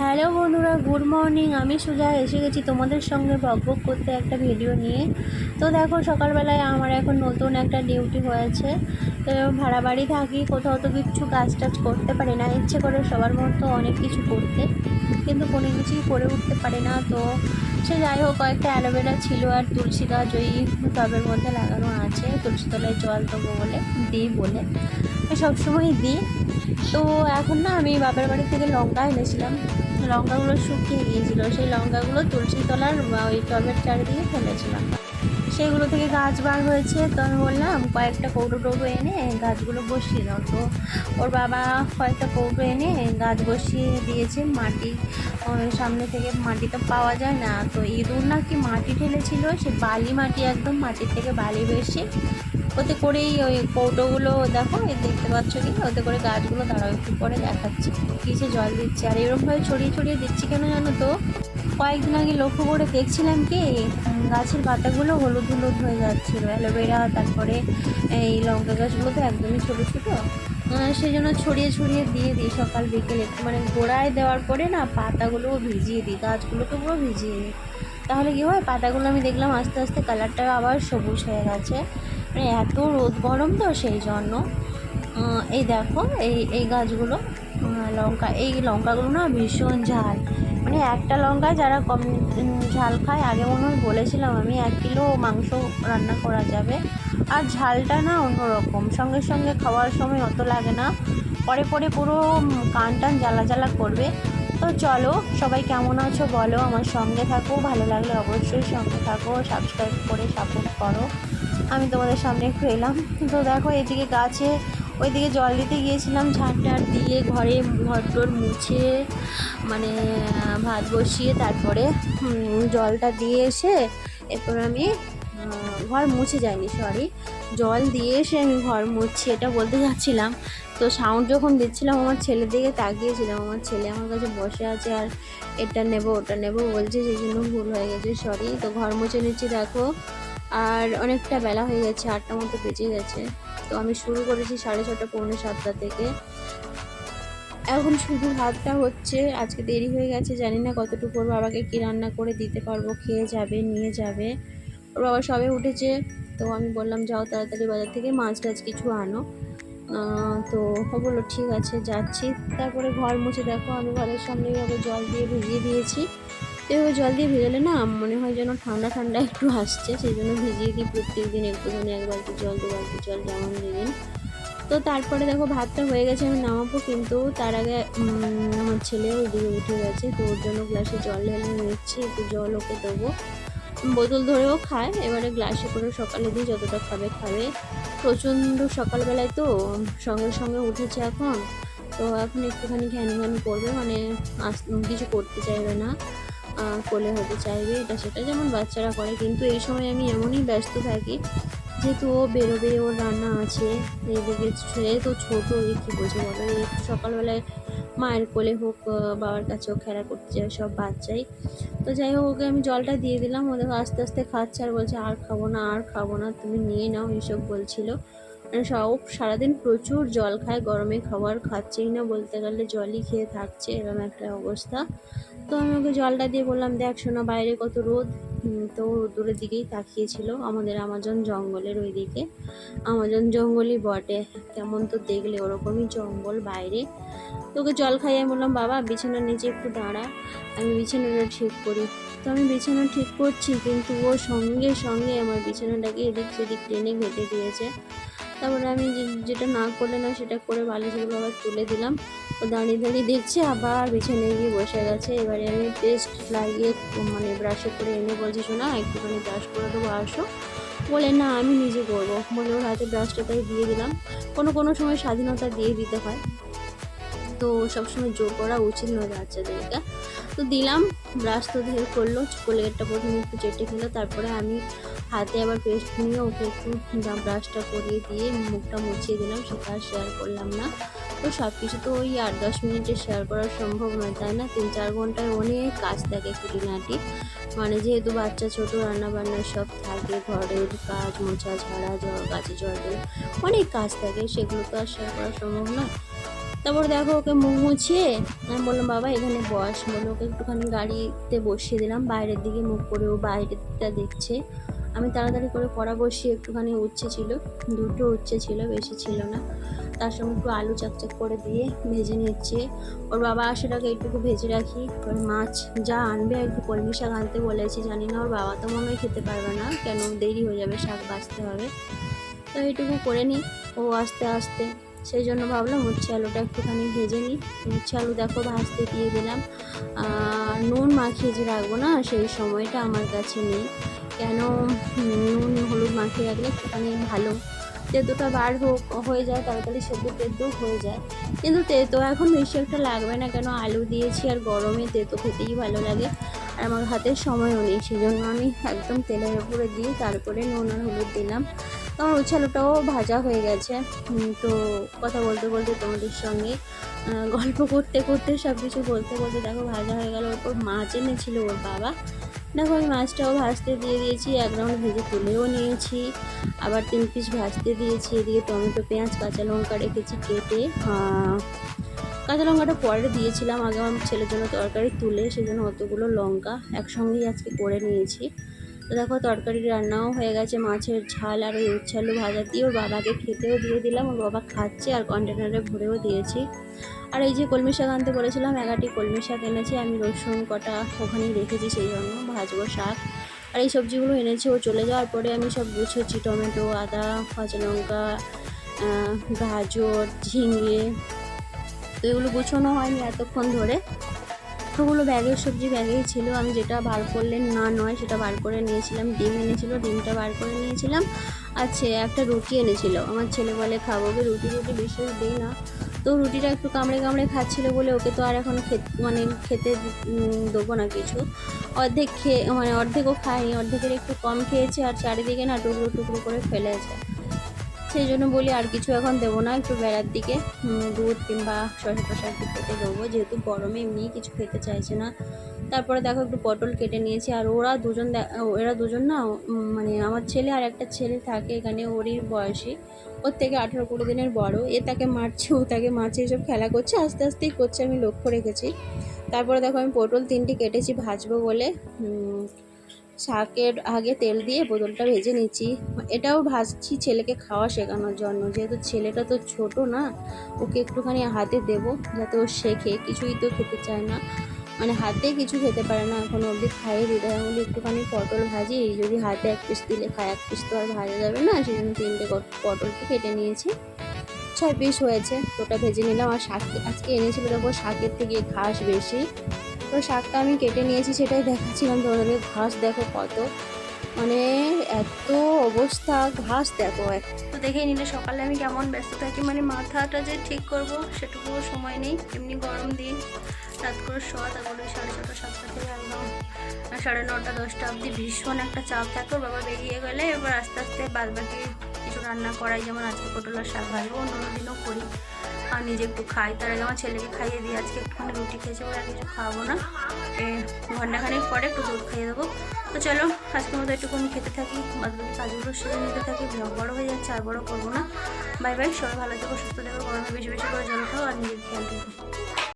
Hello বন্ধুরা, good morning. আমি সুজা, এসে গেছি তোমাদের সঙ্গে বকবক করতে একটা ভিডিও নিয়ে। তো দেখো, সকালবেলায় আমার এখন নতুন একটা ডিউটি হয়েছে। তো ভাড়া বাড়ি থাকি, কোথাও তো কিছু কাজ টাজ করতে পারি না। ইচ্ছে করে সবার মতো অনেক কিছু করতে, কিন্তু কোনো কিছুই করে উঠতে পারি না। তো সে যাই হোক, কয়েকটা অ্যালোভেরা ছিল আর তুলসী গাছ ওই টবের মধ্যে লাগানো আছে। তুলসী তলায় জল দেবো বলে, দিই বলে। সবসময় দিই। তো এখন না আমি বাপের বাড়ি থেকে লঙ্কা এনেছিলাম। লঙ্কাগুলো শুকিয়ে গিয়েছিল সেই লঙ্কাগুলো তুলসী তলার ওই টবের চারিদিকে ফেলেছিলাম। সেগুলো থেকে গাছ বার হয়েছে। তো আমি বললাম, কয়েকটা কৌটো টৌটো এনে গাছগুলো বসিয়ে দাও। তো ওর বাবা কয়েকটা কৌটো এনে গাছ বসিয়ে দিয়েছে মাটি। সামনে থেকে মাটি তো পাওয়া যায় না। তো ইঁদুর নাকি মাটি ঠেলেছিল, সে বালি মাটি একদম মাটির থেকে বালি বেশি। ওতে করেই ওই কৌটোগুলো দেখো দেখতে পাচ্ছ কি ওতে করে গাছগুলো দাঁড়াও, একটু পরে দেখাচ্ছি। কিসে জল দিচ্ছে? আর এরকমভাবে ছড়িয়ে ছড়িয়ে দিচ্ছি কেন জানো তো? কয়েকদিন আগে লক্ষ্য করে দেখছিলাম কি, গাছের পাতাগুলো হলুদ হলুদ হয়ে যাচ্ছিল, অ্যালোভেরা, তারপরে এই লঙ্কা গাছগুলো তো একদমই ছোটো ছোটো। সেই জন্য ছড়িয়ে ছড়িয়ে দিয়ে দিই সকাল, বিকেলে মানে গোড়ায় দেওয়ার পরে না পাতাগুলোও ভিজিয়ে দিই গাছগুলোকে পুরো ভিজিয়ে দিই। তাহলে কী হয়, পাতাগুলো আমি দেখলাম আস্তে আস্তে কালারটা আবার সবুজ হয়ে গেছে। মানে এত রোদ গরম তো সেই জন্য। এই দেখো, এই এই গাছগুলো লঙ্কা, এই লঙ্কাগুলো না ভীষণ ঝাল। মানে একটা লঙ্কায় যারা কম ঝাল খায়, আগে মনে হয় বলেছিলাম আমি, এক কিলো মাংস রান্না করা যাবে। আর ঝালটা না অন্যরকম, সঙ্গে সঙ্গে খাওয়ার সময় অত লাগে না। পরে পরে পুরো কান টান জ্বালা জ্বালা করবে। তো চলো, সবাই কেমন আছো বলো, আমার সঙ্গে থাকো, ভালো লাগলে অবশ্যই সঙ্গে থাকো সাবস্ক্রাইব করে সাপোর্ট করো। আমি তোমাদের সামনে একটু এলাম। তো দেখো, এদিকে গাছে ওইদিকে জল দিতে গিয়েছিলাম টাট দিয়ে ঘরে ঘর টর মুছে মানে ভাত বসিয়ে তারপরে জলটা দিয়ে এসে এরপর আমি ঘর মুছে যাইনি সরি জল দিয়ে এসে আমি ঘর মুছছি এটা বলতে যাচ্ছিলাম। তো সাউন্ড যখন দিচ্ছিলাম, আমার ছেলের দিকে তাকিয়েছিলাম। আমার ছেলে আমার কাছে বসে আছে, আর এটা নেব, ওটা নেব বলছে, সেই জন্য ভুল হয়ে গেছে সরি তো ঘর মুছে নিচ্ছি, দেখো। আর অনেকটা বেলা হয়ে গেছে, আটটা মতো বেজে গেছে। তো আমি শুরু করেছি সাড়ে ছটা, পৌনে সাতটা থেকে। এখন শুধু ভাতটা হচ্ছে, আজকে দেরি হয়ে গেছে, জানি না কতটুকু বাবাকে কী রান্না করে দিতে পারব, খেয়ে যাবে, নিয়ে যাবে। ওর বাবা সবে উঠেছে, তো আমি বললাম, যাও তাড়াতাড়ি বাজার থেকে মাছ টাছ কিছু আনো। তো ও বলল, ঠিক আছে, যাচ্ছি। তারপরে ঘর মুছে দেখো, আমি ঘরের সামনে জল দিয়ে ভিজিয়ে দিয়েছি। এভাবে জল দিয়ে ভেজালে না মনে হয় যেন ঠান্ডা ঠান্ডা একটু আসছে, সেই জন্য ভিজিয়ে দিই প্রত্যেক দিন একটুখানি এক বালতি জল দু বালতি জল, যেমন দিন তো তারপরে দেখো ভাতটা হয়ে গেছে, আমি নামাবো কিন্তু তার আগে আমার ছেলে ওইদিকে উঠে গেছে, তো ওর জন্য গ্লাসে জল ঢেলে নিচ্ছি, একটু জল ওকে দেবো। বোতল ধরেও খায়, এবারে গ্লাসে করে সকালে দিই যতটা খাবে খাবে। প্রচণ্ড সকালবেলায় তো, সঙ্গে সঙ্গে উঠেছে এখন। তো এখন একটুখানি ঘ্যান ঘ্যান করবে মানে কিছু করতে চাইবে না। কোলে হতে চাইবে, এটা সেটা যেমন বাচ্চারা করে। কিন্তু এই সময় আমি এমনই ব্যস্ত থাকি যেহেতু ও বেরোবে, ওর রান্না আছে এইদিকে ছেলে তো ছোটো এই কী বোঝে বলো এই সকালবেলায় মায়ের কোলে হোক বাবার কাছেও খেলা করতে যায়, সব বাচ্চাই। তো যাই হোক, ওকে আমি জলটা দিয়ে দিলাম, ও দেখো আস্তে আস্তে খাচ্ছে আর বলছে, আর খাব না, আর খাব না, তুমি নিয়ে নাও এইসব বলছিল। সব সারাদিন প্রচুর জল খায়, গরমে খাবার খাচ্ছেই না বলতে গেলে জলই খেয়ে থাকছে এরকম একটা অবস্থা। তো আমি ওকে জলটা দিয়ে বললাম, দেখ শোনা, বাইরে কত রোদ। তো দূরের দিকেই তাকিয়েছিল, আমাদের আমাজন জঙ্গলের ওই দিকে আমাজন জঙ্গলই বটে, কেমন তো দেখলে ওরকমই জঙ্গল বাইরে। তোকে জল খাইয়ে বললাম, বাবা, বিছানার নিচে একটু দাঁড়া, আমি বিছানাটা ঠিক করি। তো আমি বিছানা ঠিক করছি, কিন্তু ও সঙ্গে সঙ্গে আমার বিছানাটাকে এদিক সেদিক টেনে ঘেটে দিয়েছে। তারপরে আমি যেটা না করলে না সেটা করে বালিশগুলো আবার তুলে দিলাম। ও দাঁড়িয়ে দাঁড়িয়ে দেখছে, আবার বিছানায় গিয়ে বসে গেছে। এবারে আমি পেস্ট লাগিয়ে মানে ব্রাশে করে এনে বলছি, শোনা, একটুখানি ব্রাশ করে দেবো, আসো। বলে, না, আমি নিজে করব। বলে ওর হাতে ব্রাশটা তাই দিয়ে দিলাম। কোনো কোনো সময় স্বাধীনতা দিয়ে দিতে হয়। তো সবসময় জোর করা উচিত নয় বাচ্চাদেরকে। তো দিলাম ব্রাশ তো ধীরে করল কোলেটটা প্রথমে একটু চেটে খেলো, তারপরে আমি হাতে আবার পেস্ট নিয়ে ওকে একটু ব্রাশটা করিয়ে দিয়ে মুখটা মুছিয়ে দিলাম, সেটা আর শেয়ার করলাম না। তো সব কিছু তো ওই আট দশ মিনিটে শেয়ার করা সম্ভব নয়, তাই না? তিন চার ঘন্টায় অনেক কাজ থাকে খুঁটিনাটি। মানে যেহেতু বাচ্চা ছোট রান্না বান্না সব থাকে, ঘরের কাজ, মোছা, ঝাড়া জল গাছে জল অনেক কাজ থাকে, সেগুলো তো আর শেয়ার করা সম্ভব না। তারপর দেখো ওকে মুখ মুছিয়ে আমি বললাম, বাবা, এখানে বস। বলে ওকে একটুখানি গাড়িতে বসিয়ে দিলাম, বাইরের দিকে মুখ করে ও বাইরেটা দেখছে। আমি তাড়াতাড়ি করে কড়া বসিয়ে একটুখানি উচ্ছে ছিল, দুটো উচ্ছে ছিল, বেশি ছিল না। তার সঙ্গে একটু আলু চাকচাক করে দিয়ে ভেজে নিচ্ছে। ওর বাবা আসার আগে একটুকু ভেজে রাখি। ওর মাছ যা আনবে একটু কলমি শাক আনতে বলেছি, জানি না, ওর বাবা তো মনে হয় খেতে পারবে না। কেন? দেরি হয়ে যাবে, শাক বাঁচতে হবে। তো এইটুকু করে নিই, ও আস্তে আস্তে। সেই জন্য ভাবলাম উচ্ছে আলুটা একটুখানি ভেজে নিই। উচ্ছে আলু দেখো ভাজতে দিয়ে দিলাম। নুন মাখিয়ে যে রাখব না, সেই সময়টা আমার কাছে নেই। কেন নুন, হলুদ মাখিয়ে রাখলে একটুখানি ভালো। তেঁতোটা বার হোক, হয়ে যায়, তাড়াতাড়ি সেদ্ধ তেঁতো হয়ে যায়। কিন্তু তেঁতো এখন বেশি একটা লাগবে না, কেন আলু দিয়েছি আর গরমে তেঁতো খেতেই ভালো লাগে। আর আমার হাতে সময়ও নেই সেই জন্য আমি একদম তেলের উপরে দিয়ে তারপরে নুন আর হলুদ দিলাম। আমার উচ্ছালুটাও ভাজা হয়ে গেছে। তো কথা বলতে বলতে তোমাদের সঙ্গে গল্প করতে করতে সব কিছু বলতে বলতে দেখো ভাজা হয়ে গেল। ওর মাছ এনেছিল ওর বাবা। দেখো আমি মাছটাও ভাজতে দিয়ে দিয়েছি, এক রাউন্ড ভেজে তুলেও নিয়েছি। আবার তিন পিস ভাজতে দিয়েছি, এদিকে টমেটো, পেঁয়াজ, কাঁচা লঙ্কা রেখেছি কেটে। কাঁচা লঙ্কাটা পরে দিয়েছিলাম, আগে আমার ছেলের জন্য তরকারি তুলে সেই জন্য অতগুলো লঙ্কা একসঙ্গেই আজকে করে নিয়েছি। তো দেখো তরকারি রান্নাও হয়ে গেছে, মাছের ঝাল আর ওই উচ্ছালু ভাজা দিয়ে ওর বাবাকে খেতেও দিয়ে দিলাম, ওর বাবা খাচ্ছে আর কন্টেনারে ভরেও দিয়েছি। আর এই যে কলমি শাক আনতে বলেছিলাম এগাটি কলমি শাক এনেছি, আমি রসুন, কটা ওখানেই রেখেছি সেই জন্য, ভাজবো শাক। আর এই সবজিগুলো এনেছি, ও চলে যাওয়ার পরে আমি সব গুছোচ্ছি টমেটো, আদা, কাঁচা লঙ্কা গাজর, ঝিঙে। তো এগুলো গুছোনো হয়নি এতক্ষণ ধরে। ওগুলো ব্যাগের সবজি ব্যাগেই ছিল। আমি যেটা বার করলে না নয়, সেটা বার করে নিয়েছিলাম। ডিম এনেছিল, ডিমটা বার করে নিয়েছিলাম। আচ্ছা একটা রুটি এনেছিল। আমার ছেলে বলে, খাব রুটি রুটি বিশেষ দিই না। তো রুটিটা একটু কামড়ে কামড়ে খাচ্ছিল বলে ওকে তো আর এখন খেতে মানে খেতে দেবো না কিছু। অর্ধেক খেয়ে মানে অর্ধেকও খায়নি, অর্ধেকের একটু কম খেয়েছে আর চারিদিকে না টুকরো টুকরো করে ফেলেছে। সেই জন্য বলি আর কিছু এখন দেবো না, একটু বেড়ার দিকে দুধ কিংবা শসা টসা একটু খেতে দেবো। যেহেতু গরমে এমনি কিছু খেতে চাইছে না। তারপরে দেখো একটু পটল কেটে নিয়েছি, আর ওরা দুজন এরা দুজন না মানে আমার ছেলে আর একটা ছেলে থাকে এখানে, ওরই বয়সী। ওর থেকে আঠেরো কুড়ি দিনের বড়। এ তাকে মারছে, ও তাকে মারছে, এসব খেলা করছে, আস্তে আস্তেই করছে, আমি লক্ষ্য রেখেছি। তারপরে দেখো আমি পটল তিনটি কেটেছি ভাজবো বলে শাকের আগে তেল দিয়ে বোতলটা ভেজে নিচ্ছি। এটাও ভাজছি ছেলেকে খাওয়া শেখানোর জন্য। যেহেতু ছেলেটা তো ছোট না, ওকে একটুখানি হাতে দেবো যাতে ও শেখে। কিছুই তো খেতে চায় না। মানে হাতে কিছু খেতে পারে না। এখন অবধি খাইয়ে দিতে হয়। বলে, একটুখানি পটল ভাজি। যদি হাতে এক পিস দিলে খায়, এক পিস তো আর ভাজা যাবে না। সেই জন্য তিনটে পটলকে কেটে নিয়েছি। ছয় পিস হয়েছে। ওটা ভেজে নিলাম। আর শাক আজকে এনেছিল দেখো, শাকের থেকে ঘাস বেশি। তো শাকটা আমি কেটে নিয়েছি, সেটাই দেখাচ্ছিলাম তোমাদেরকে। ঘাস দেখো কত। মানে এত অবস্থা, ঘাস দেখো এক- তো দেখেই নিলে সকালে আমি কেমন ব্যস্ত থাকি মানে মাথাটা যে ঠিক করব সেটুকুও সময় নেই। এমনি গরম দিন, রাত করে শোয়া, তারপরে সাড়ে ছটা, সাতটা থেকে একদম সাড়ে নটা, দশটা অবধি ভীষণ একটা চাপ থাকে। বাবা বেরিয়ে গেলে এবার আস্তে আস্তে বাদ বাকি কিছু রান্না করাই, যেমন আজকে পটলের শাক ভাজবো অন্য দিনও করি। আর নিজে একটু খাই তার আগে আমার ছেলেকে খাইয়ে দিই আজকে। একটুখানি রুটি খেয়েছে বলে আর কিছু খাওয়াবো না। এ, ঘন্টাখানেক পরে একটু দুধ খাইয়ে দেবো। তো চলো আজকের মতো একটুখানি খেতে থাকি। বাদ বাকি কাজগুলো সেরে নিতে থাকি। বড়ো হয়ে যাচ্ছে আর বড়ো করব না। বাই বাই সবাই ভালো থেকো সুস্থ থেকো গরমে বেশি বেশি করে জল খাও আর নিজের খেয়াল রেখো।